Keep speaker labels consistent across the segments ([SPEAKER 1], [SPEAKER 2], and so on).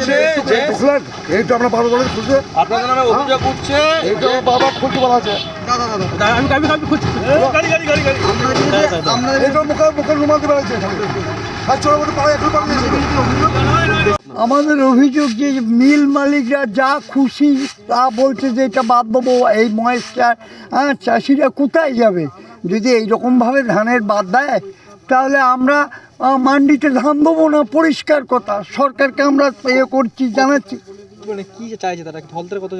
[SPEAKER 1] উঠছে যে
[SPEAKER 2] খুলেন এই তো আমরা বারো বলে খুলছে।
[SPEAKER 1] আপনাদের নামে অভিযোগ উঠছে
[SPEAKER 2] এই তো বাবা খুলতে বলা আছে। এই তো মুখে মুখে রুমাল দিয়ে বেড়াচ্ছে আর চোর মধ্যে পাড়া এখন
[SPEAKER 3] আমাদের অভিযোগ যে মিল মালিকরা যা খুশি তা বলছে যে এটা বাদ দেবো এই ময়েশ্চার হ্যাঁ চাষিরা কোথায় যাবে? যদি এইরকমভাবে ধানের বাদ দেয় তাহলে আমরা মান্ডিতে ধান দেবো না পরিষ্কার কথা। সরকারকে আমরা ইয়ে করছি জানাচ্ছি।
[SPEAKER 4] মানে কি চাইছে তারা? ঢলতে কত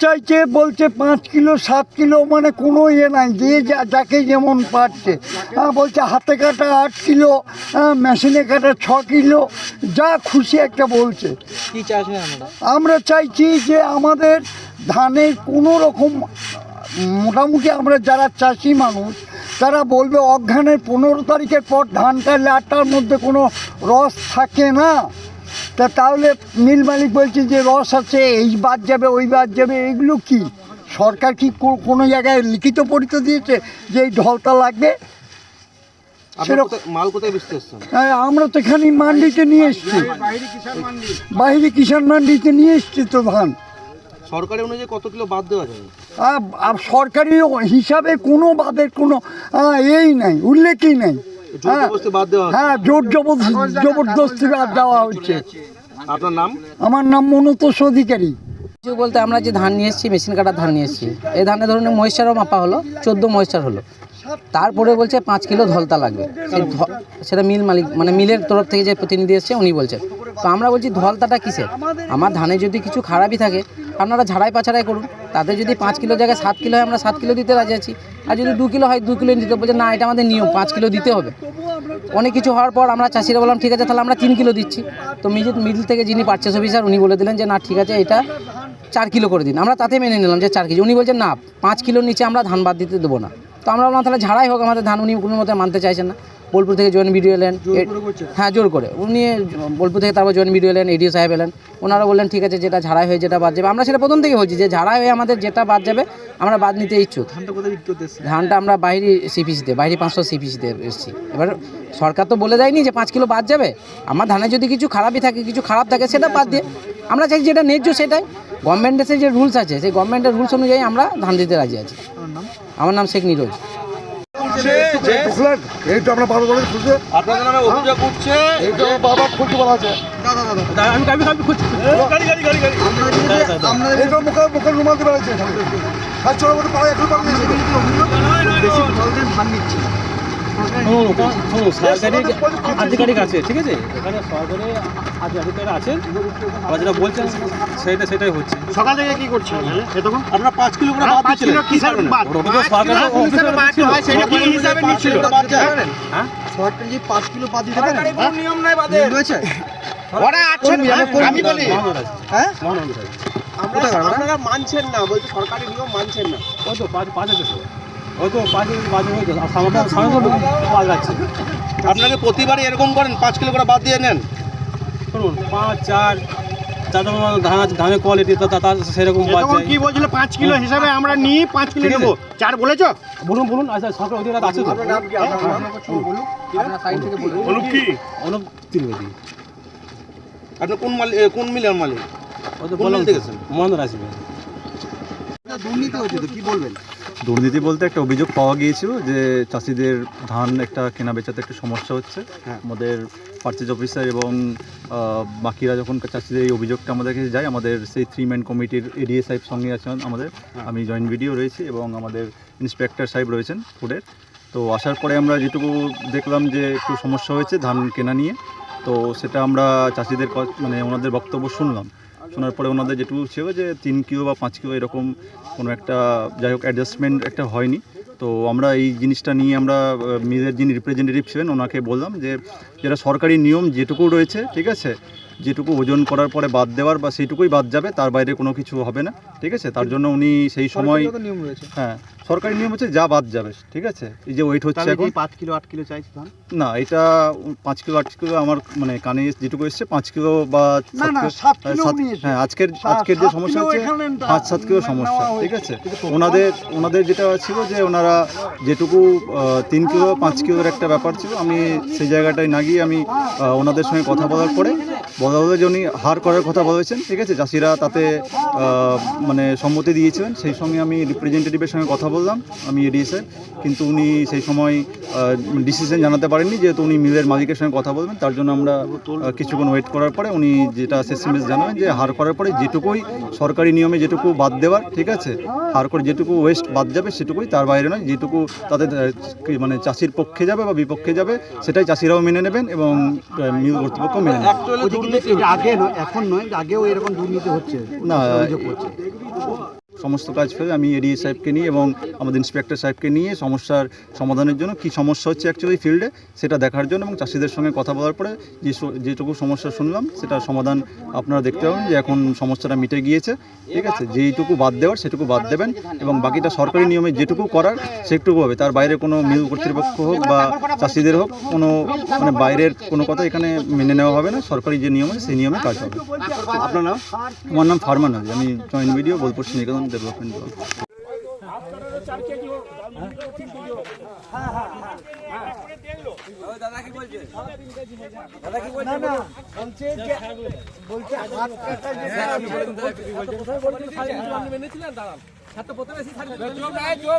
[SPEAKER 4] চাইছে?
[SPEAKER 3] বলছে পাঁচ কিলো সাত কিলো মানে কোনো ইয়ে নাই যে যা- যাকে যেমন পারছে। হ্যাঁ বলছে হাতে কাটা আট কিলো হ্যাঁ, মেশিনে কাটা ছ কিলো যা খুশি একটা বলছে।
[SPEAKER 4] কি আমরা
[SPEAKER 3] আমরা চাইছি যে আমাদের ধানের কোনো রকম মোটামুটি আমরা যারা চাষি মানুষ তারা বলবে অজ্ঞানের পনেরো তারিখের পর ধান কাটলে আটটার মধ্যে কোনো রস থাকে না। তা তাহলে মিল মালিক বলছে যে রস আছে এই বাদ যাবে ওই বাদ যাবে এগুলো কি? সরকার কি কোনো জায়গায় লিখিত পরিত দিয়েছে যে এই ঢলটা লাগবে? হ্যাঁ, আমরা তো এখানে মান্ডিতে নিয়ে এসছি। বাইরে কিষাণ মান্ডিতে নিয়ে এসছি তো ধান।
[SPEAKER 4] সরকারি অনুযায়ী কত কিলো বাদ দেওয়া যাবে
[SPEAKER 3] আর সরকারি হিসাবে কোনো বাদের কোনো এই নাই উল্লেখই নাই। হ্যাঁ। হ্যাঁ জোর জবর জবরদস্তি বাদ দেওয়া হচ্ছে।
[SPEAKER 4] আপনার নাম?
[SPEAKER 3] আমার নাম মনতোষ অধিকারী।
[SPEAKER 5] কিছু বলতে আমরা যে ধান নিয়ে এসেছি মেশিন কাটার ধান নিয়ে এসেছি এই ধানে ধরুন ময়েশ্চারও মাপা হলো চোদ্দ ময়েশ্চার হলো। তারপরে বলছে পাঁচ কিলো ধলতা লাগবে। সেটা মিল মালিক মানে মিলের তরফ থেকে যে প্রতিনিধি এসছে উনি বলছেন। তো আমরা বলছি ধলতাটা কিসের? আমার ধানে যদি কিছু খারাপই থাকে আপনারা ঝাড়াই পাছাড়াই করুন। তাদের যদি পাঁচ কিলো জায়গায় সাত কিলো হয়, আমরা সাত কিলো দিতে রাজি আছি। আর যদি দু কিলো হয়, দু কিলো দিতে বলছে, না, এটা আমাদের নিয়ম, পাঁচ কিলো দিতে হবে। অনেক কিছু হওয়ার পর আমরা চাষিরা বললাম, ঠিক আছে, তাহলে আমরা তিন কিলো দিচ্ছি। তো মিডিল মিডিল থেকে যিনি পারচেস অফিসার, উনি বলে দিলেন যে, না, ঠিক আছে, এটা চার কিলো করে দিন। আমরা তাতে মেনে নিলাম যে, চার কেজি। উনি বলছেন, না, পাঁচ কিলোর নিচে আমরা ধান বাদ দিতে দেবো না। তো আমরা বললাম, তাহলে ঝাড়াই হোক, আমাদের ধান উনি কোনো মতে মানতে চাইছেন না। বোলপুর থেকে জয়েন ভিডিও এলেন। হ্যাঁ জোর করে। উনি বোলপুর থেকে তারপর জয়েন ভিডিও এলেন এডিও সাহেব এলেন। ওনারা বললেন ঠিক আছে যেটা ঝাড়াই হয়ে যেটা বাদ যাবে। আমরা সেটা প্রথম থেকে বলছি যে ঝাড়াই হয়ে আমাদের যেটা বাদ যাবে আমরা বাদ নিতে ইচ্ছুক।
[SPEAKER 4] ধানটা
[SPEAKER 5] আমরা বাইরে সিপিসিতে বাইরে পাঁচশো সিপিসিতে এসেছি। এবার সরকার তো বলে দেয়নি যে পাঁচ কিলো বাদ যাবে। আমার ধানে যদি কিছু খারাপই থাকে কিছু খারাপ থাকে সেটা বাদ দিয়ে আমরা চাই যেটা ন্যায্য সেটাই। গভর্নমেন্টের যে রুলস আছে সেই গভর্নমেন্টের রুলস অনুযায়ী আমরা ধান দিতে রাজি আছি। আমার নাম শেখ নিরোজ।
[SPEAKER 1] উঠছে যে
[SPEAKER 2] খুলেন এই তো আমরা বারো বলে খুলছে
[SPEAKER 1] আপনাদের নামে অভিযোগ উঠছে।
[SPEAKER 2] এই তো বাবা খুলতে বলা আছে। এই তো মুখে মুখে রুমাল দিয়ে বেড়াচ্ছে আর চোর মধ্যে পাড়া
[SPEAKER 6] সরকারি আধিকারিক আছে? ঠিক আছে? এখানে সরকারি আধিকারিক আছেন। আবার যেটা বলছেন সেটা সেটাই হচ্ছে।
[SPEAKER 7] সকাল থেকে কি করছেন
[SPEAKER 4] আপনারা পাঁচ কিলো করে বাদ দিচ্ছিলেন
[SPEAKER 6] সরকার হ্যাঁ
[SPEAKER 4] সরকার যে পাঁচ কিলো বাদ দিতে পারেন
[SPEAKER 1] নিয়ম নাই বাদে
[SPEAKER 4] রয়েছে?
[SPEAKER 7] ওরা আছেন আমি বলি।
[SPEAKER 4] হ্যাঁ? আপনারা মানছেন না বলছে সরকারি নিয়ম মানছেন না।
[SPEAKER 6] ওই তো পাঁচ পাঁচ তো। ওই তো পাঁচ হয়ে গেছে যাচ্ছে
[SPEAKER 4] আপনাকে প্রতিবারই এরকম করেন? পাঁচ কিলো করে বাদ দিয়ে নেন?
[SPEAKER 6] শুনুন পাঁচ চার চার ধান ধানের কোয়ালিটি তার সেরকম পাঁচ
[SPEAKER 7] এতক্ষণ কি বলছিল পাঁচ কিলো হিসাবে আমরা নিয়ে পাঁচ কিলো নেব? চার বলেছ?
[SPEAKER 6] বলুন বলুন আচ্ছা আছে তো।
[SPEAKER 7] বলুন। কি?
[SPEAKER 6] অনুপ ত্রিবেদী
[SPEAKER 4] আপনি কোন কোন মিলের মালিক?
[SPEAKER 6] মহেন্দ্র আসবে
[SPEAKER 4] দুর্নীতি হয়েছে তো কি বলবেন?
[SPEAKER 8] দুর্নীতি বলতে একটা অভিযোগ পাওয়া গিয়েছিল যে চাষিদের ধান একটা কেনা বেচাতে একটা সমস্যা হচ্ছে।
[SPEAKER 4] হ্যাঁ।
[SPEAKER 8] আমাদের পার্চেজ অফিসার এবং বাকিরা যখন চাষিদের এই অভিযোগটা আমাদের কাছে যায় আমাদের সেই থ্রি ম্যান কমিটির এডিএ সাহেব সঙ্গে আছেন আমাদের। আমি জয়েন্ট ভিডিও রয়েছি এবং আমাদের ইন্সপেক্টর সাহেব রয়েছেন ফুডের তো আসার পরে আমরা যেটুকু দেখলাম যে একটু সমস্যা হয়েছে ধান কেনা নিয়ে তো সেটা আমরা চাষিদের মানে ওনাদের বক্তব্য শুনলাম। শোনার পরে ওনাদের যেটুকু ছিল যে তিন কিলো বা পাঁচ কিলো এরকম কোনো একটা যাই হোক অ্যাডজাস্টমেন্ট একটা হয়নি। তো আমরা এই জিনিসটা নিয়ে আমরা মেয়েদের যিনি রিপ্রেজেন্টেটিভ ছিলেন ওনাকে বললাম যে যেটা সরকারি নিয়ম যেটুকু রয়েছে ঠিক আছে যেটুকু ওজন করার পরে বাদ দেওয়ার বা সেইটুকুই বাদ যাবে তার বাইরে কোনো কিছু হবে না ঠিক আছে তার জন্য উনি সেই সময় হ্যাঁ সরকারি নিয়ম হচ্ছে যা বাদ যাবে ঠিক আছে? এই যে ওয়েট হচ্ছে এখন।
[SPEAKER 4] পাঁচ কিলো আট কিলো চাইছি ধান
[SPEAKER 8] না এটা পাঁচ কিলো আট কিলো আমার মানে কানে যেটুকু এসছে পাঁচ কিলো বা কিলো হ্যাঁ আজকের আজকের যে সমস্যা হচ্ছে পাঁচ সাত কিলো সমস্যা ঠিক আছে? ওনাদের ওনাদের যেটা ছিল যে ওনারা যেটুকু তিন কিলো পাঁচ কিলোর একটা ব্যাপার ছিল আমি সেই জায়গাটায় না গিয়ে আমি ওনাদের সঙ্গে কথা বলার পরে বলা হলো যে উনি হার করার কথা বলেছেন, ঠিক আছে? চাষিরা তাতে মানে সম্মতি দিয়েছিলেন, সেই সঙ্গে আমি রিপ্রেজেন্টেটিভের সঙ্গে কথা বললাম, আমি এডিএসের কিন্তু উনি সেই সময় ডিসিশন জানাতে পারেননি, যেহেতু উনি মিলের মালিকের সঙ্গে কথা বলবেন, তার জন্য আমরা কিছুক্ষণ ওয়েট করার পরে উনি যেটা শেষমেশ জানাবেন, যে হার করার পরে যেটুকুই সরকারি নিয়মে যেটুকু বাদ দেওয়ার, ঠিক আছে? হার করে যেটুকু ওয়েস্ট বাদ যাবে, সেটুকুই তার বাইরে নয়, যেটুকু তাদের মানে চাষির পক্ষে যাবে বা বিপক্ষে যাবে, সেটাই চাষিরাও মেনে নেবেন এবং মিল কর্তৃপক্ষ মেনে নেবে
[SPEAKER 1] অ্যাকচুয়ালি দুর্নীতি
[SPEAKER 7] আগে নয় এখন নয় আগেও এরকম দুর্নীতি হচ্ছে
[SPEAKER 8] না সমস্ত কাজ ফেলে আমি এডিএ সাহেবকে নিয়ে এবং আমাদের ইন্সপেক্টর সাহেবকে নিয়ে সমস্যার সমাধানের জন্য কি সমস্যা হচ্ছে অ্যাকচুয়ালি ফিল্ডে সেটা দেখার জন্য এবং চাষিদের সঙ্গে কথা বলার পরে যে যেটুকু সমস্যা শুনলাম সেটা সমাধান আপনারা দেখতে পাবেন যে এখন সমস্যাটা মিটে গিয়েছে ঠিক আছে? যেইটুকু বাদ দেওয়ার সেটুকু বাদ দেবেন এবং বাকিটা সরকারি নিয়মে যেটুকু করার সেটুকু হবে। তার বাইরে কোনো মিল কর্তৃপক্ষ হোক বা চাষিদের হোক কোনো মানে বাইরের কোনো কথা এখানে মেনে নেওয়া হবে না। সরকারি যে নিয়ম আছে সেই নিয়মে কাজ হবে।
[SPEAKER 7] আপনার নাম?
[SPEAKER 8] আমার নাম ফারমান আমি জয়েন্ট ভিডিও বোলপুর নিকেতন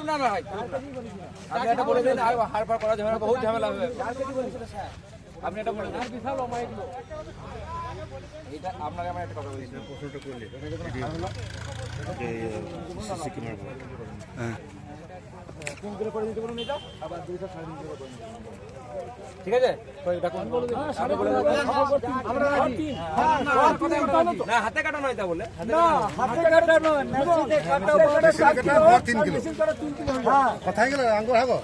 [SPEAKER 3] না
[SPEAKER 1] ভাই আপনি এটা বলে। বিশাল অমায়িক এটা আপনাকে আমি কথা বলছি। প্রশ্নটা করলে ঠিক আছে তো এটা। কোন বলে দিন আমি বলে দেব আমরা রাজি। না হাতে কাটা নয় তা। বলে।
[SPEAKER 3] হাতে কাটা নয় মেশিনে বলে সাত
[SPEAKER 2] তিন কিলো।
[SPEAKER 3] মেশিন কাটা তিন কিলো
[SPEAKER 2] হ্যাঁ। গেল? আঙ্গুর হাগো?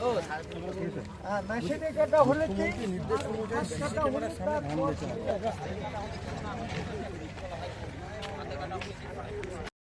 [SPEAKER 3] মেশিনে কাটা হলে কি? হাত কাটা হলে তার